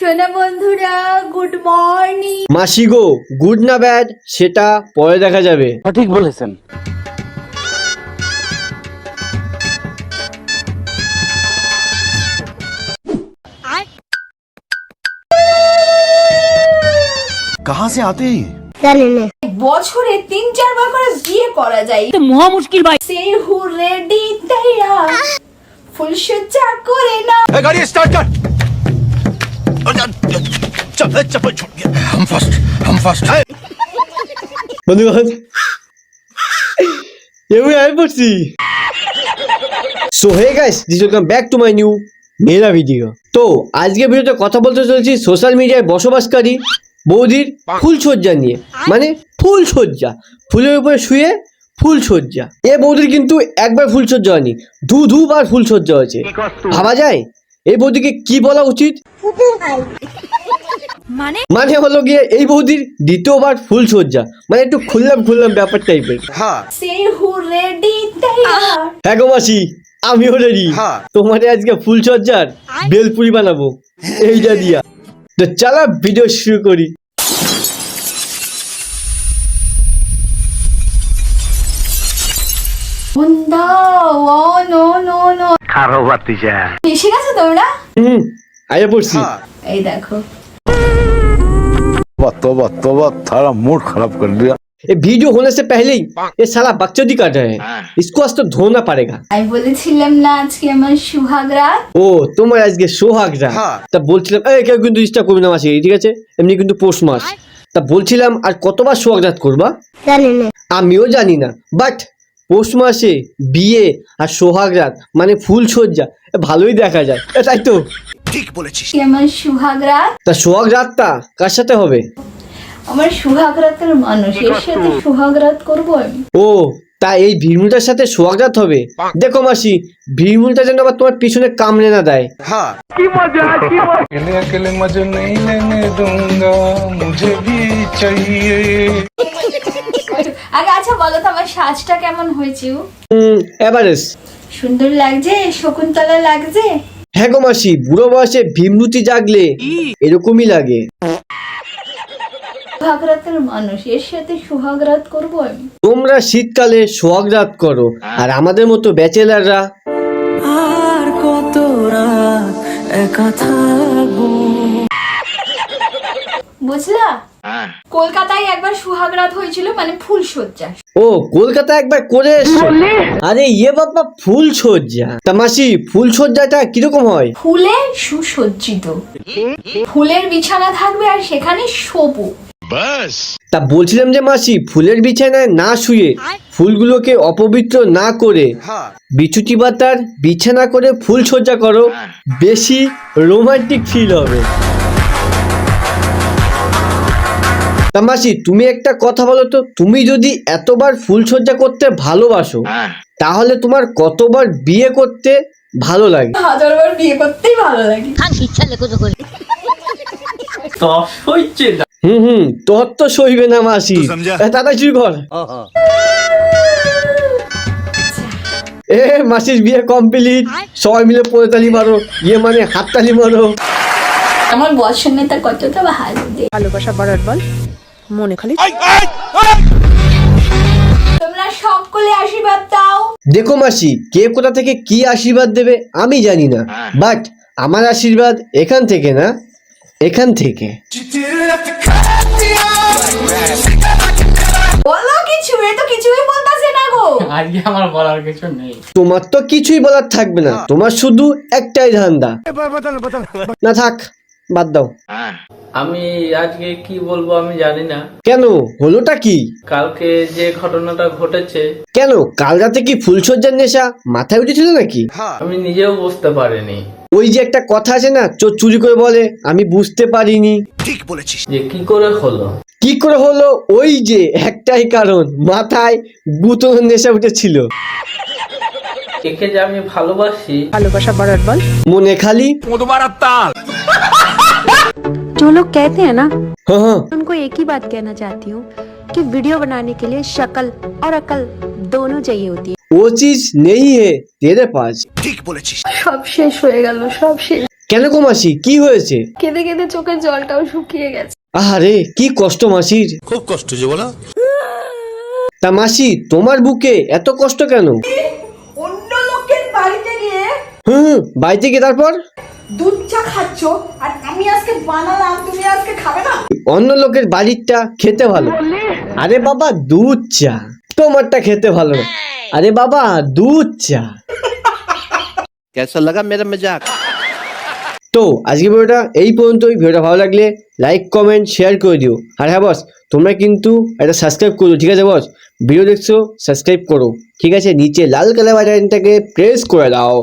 সোনা বন্ধুরা good morning মাসি গো গুড না ব্যাড সেটা পরে দেখা যাবে সঠিক বলেছেন कहाँ से आते हैं ये? বছরে তিন চারবার করে বিয়ে করা যায় মহা মুশকিল ভাই সে হু রেডি তাইরা ফুল সজ্জা করে না ए, गाड़ी स्टार्ट कर चप्पल चप्पल छूट गया हम फर्स्ट हम फर्स्ट বন্ধুগণ এমনি আমি পড়ছি so hey guys this welcome back to my new Mera video তো আজকে ভিডিওতে কথা বলতে চলেছি সোশ্যাল মিডিয়ায় বসবাসকারী বৌদির ফুল সজ্জা নিয়ে মানে ফুল সজ্জা ফুলের উপরে শুয়ে ফুল সজ্জা এ বৌদির কিন্তু একবার ফুল সজ্জা হয়নি দু দুবার ফুল সজ্জা হয়েছে ভাবা যায় এই বৌদিকে কি বলা উচিত মানে? মানে হলো গিয়ে এই বৌদির দ্বিতীয়বার ফুল সজ্জা মানে একটু খুললাম খুললাম ব্যাপার টাইপের हाँ সে হু রেডি তাইরা হ্যাঁ গো মাসি আমিও রেডি হ্যাঁ। তোমাদের আজকে ফুল সজ্জার বেলপুরি বানাবো। এইটা দিয়া। তো চালা ভিডিও শুরু করি। এসে গেছো তোমরা? হুম আয়া পড়ছি। এই দেখো। तोबा तोबा तोबा थारा मूड खराब कर दिया ये वीडियो होने से पहले ही ये साला बकचोदी कर रहे हैं इसको आज तो धोना पड़ेगा আমি বলেছিলাম না আজকে আমার সুহাগ রাত ও তোমার আজকে সোহাগ রাত হ্যাঁ। তা বলছিলাম এই কেউ কিন্তু ডিস্টার্ব করবে না মাসি ঠিক আছে এমনি কিন্তু পৌষ মাস তা বলছিলাম আর কতবার সোহাগ রাত করবা আমিও জানি না বাট পৌষ মাসে বিয়ে আর সোহাগ রাত মানে ফুল সজ্জা এ ভালোই দেখা যায় এ তাই তো ঠিক বলেছিস। আমার সুহাগ রাত তা সুহাগ রাতটা কার সাথে হবে? আমার সুহাগ রাতের মানুষ এর সাথে সুহাগ রাত করব আমি? ও তা এই ভীমুলটার সাথে সোয়াগত হবে? দেখো মাসি ভীমুলটা যেন আবার তোমার পিছনে কামড়ে না দেয়। হ্যাঁ। কি মজা কি মজা। কেলে কেলে মজা নেই লেনে দুঙ্গা মুঝে ভি চাইয়ে। আগে আচ্ছা বলো তো আমার সাজটা কেমন হয়েছে এভারেস্ট। সুন্দর লাগছে শকুন্তলা লাগছে? হ্যাঁ গো মাসি বুড়ো বয়সে ভীমরুতি জাগলে এরকমই লাগে। সুহাগরাতের মানুষ এর সাথে সুহাগ রাত করব আমি। তোমরা শীতকালে সোহাগ রাত করো আর আমাদের মতো ব্যাচেলাররা। আর কত বুঝলা? কলকাতায় একবার সুহাগ রাত হয়েছিল মানে ফুল সজ্জা ও কলকাতা একবার করে এসছো আরে ইয়ে বাবা ফুল সজ্জা তা মাসি ফুল সজ্জাটা কীরকম হয়? ফুলে সুসজ্জিত। ফুলের বিছানা থাকবে আর সেখানে শোবো। তা বলছিলাম যে মাসি ফুলের বিছানায় না শুয়ে ফুলগুলোকে অপবিত্র না করে हाँ বিচুটি পাতার বিছানা করে ফুল সজ্জা করো বেশি রোমান্টিক ফিল হবে। তা মাসি তুমি একটা কথা বলো তো তুমি যদি এতবার ফুল সজ্জা করতে ভালোবাসো তাহলে তোমার কতবার বিয়ে করতে ভালো লাগে? হাজারবার বিয়ে করতেই ভালো লাগে। হুম হুম তোর তো সইবে না মাসি। সমঝা? এ, কর। এ মাসির বিয়ে কমপ্লিট। সবাই মিলে পোতালি মারো ইয়ে মানে হাততালি মারো। আমার বর্ষণ নেতা কতটা ভালো ভালোবাসা বাড়ার বল। মনে খালি তোমরা সকলে আশীর্বাদ দাও। দেখো মাসি কে কোথা থেকে কি আশীর্বাদ দেবে আমি জানি না। বাট আমার আশীর্বাদ এখান থেকে না এখান থেকে। বলো কিছু এ তো কিছুই বলতাছে না গো। আজকে আমার বলার কিছু নেই। তোমার তো কিছুই বলার থাকবে না তোমার শুধু একটাই ধান্দা। না থাক বাদ দাও। আমি আজকে কি বলব আমি জানি না। কেন? হলোটা কি? কালকে যে ঘটনাটা ঘটেছে। কেন? কাল রাতে কি ফুলসজ্জার নেশা? মাথায় উঠেছিল নাকি? হ্যাঁ। আমি নিজেও বুঝতে পারিনি। ওই যে একটা কথা আছে না চোর চুরি করে বলে আমি বুঝতে পারিনি। ঠিক বলেছিস। যে কি করে হলো? কি করে হলো? ওই যে একটাই কারণ মাথায় বুতনের নেশা উঠেছিল। কে যে আমি ভালোবাসি। ভালোবাসা বাড়ার বল। মনে খালি। মধুবার তাল। जो लोग कहते हैं ना হ্যাঁ হ্যাঁ उनको एक ही बात कहना चाहती हूँ कि वीडियो बनाने के लिए शक्ल और अकल दोनों चाहिए होती है वो चीज नहीं है तेरे पास ঠিক বলেছিস সব শেষ হয়ে গেল সব শেষ কেন গো মাসি কি হয়েছে কেঁদে কেঁদে চোখের জলটাও শুকিয়ে গেছে আরে কি কষ্ট মাসির খুব কষ্ট যে বলো তা মাসি তোমার বুকে এত কষ্ট কেন অন্য লোকের বাড়িতে গিয়ে হুম হুম, বাড়িতে গিয়ে তারপর অন্য লোকের বাড়িরটা খেতে ভালো। আরে বাবা দুধ চা। তোমারটা খেতে ভালো আরে বাবা দুধ চা। কেসা লাগা মেরা মজাক? তো আজকে ভিডিওটা এই পর্যন্তই। ভিডিওটা ভালো লাগলে লাইক কমেন্ট শেয়ার করে দিও। আর হ্যাঁ বস তোমরা কিন্তু একটা সাবস্ক্রাইব করো ঠিক আছে বস ভিডিও দেখছ সাবস্ক্রাইব করো। ঠিক আছে নিচে লাল কালার বাটনটাকে প্রেস করে দাও।